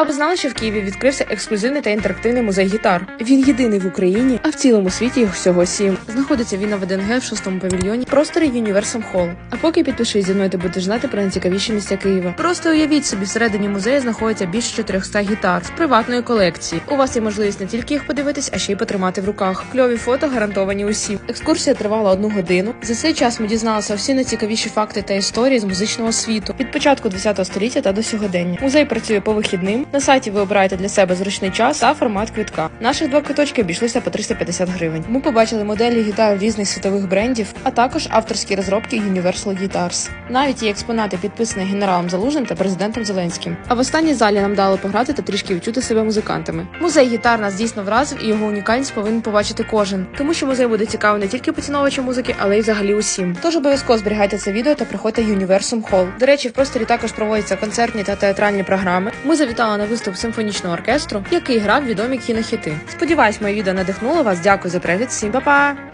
А ви знали, що в Києві відкрився ексклюзивний та інтерактивний музей гітар? Він єдиний в Україні, а в цілому світі їх всього сім. Знаходиться він на ВДНГ в шостому павільйоні, просторі Universal Hall. А поки підпишись зі мною, ти будеш знати про найцікавіші місця Києва. Просто уявіть собі, всередині музею знаходиться більше 400 гітар з приватної колекції. У вас є можливість не тільки їх подивитись, а ще й потримати в руках. Кльові фото гарантовані усім. Екскурсія тривала одну годину. За цей час ми дізналися всі найцікавіші факти та історії з музичного світу від початку 20 століття та до сьогодення. Музей працює по вихідним. На сайті ви обираєте для себе зручний час та формат квитка. Наших два квиточки обійшлися по 350 гривень. Ми побачили моделі гітар різних світових брендів, а також авторські розробки Universal Guitars. Навіть є експонати, підписані генералом Залужним та президентом Зеленським. А в останній залі нам дали пограти та трішки відчути себе музикантами. Музей гітар нас дійсно вразив, і його унікальність повинен побачити кожен, тому що музей буде цікавий не тільки поціновувачам музики, але й взагалі усім. Тож обов'язково зберігайте це відео та приходьте Universum Hall. До речі, в просторі також проводяться концертні та театральні програми. Ми завітали на виступ симфонічного оркестру, який грав відомі кінохіти. Сподіваюсь, моє відео надихнуло вас. Дякую за перегляд. Всім па-па!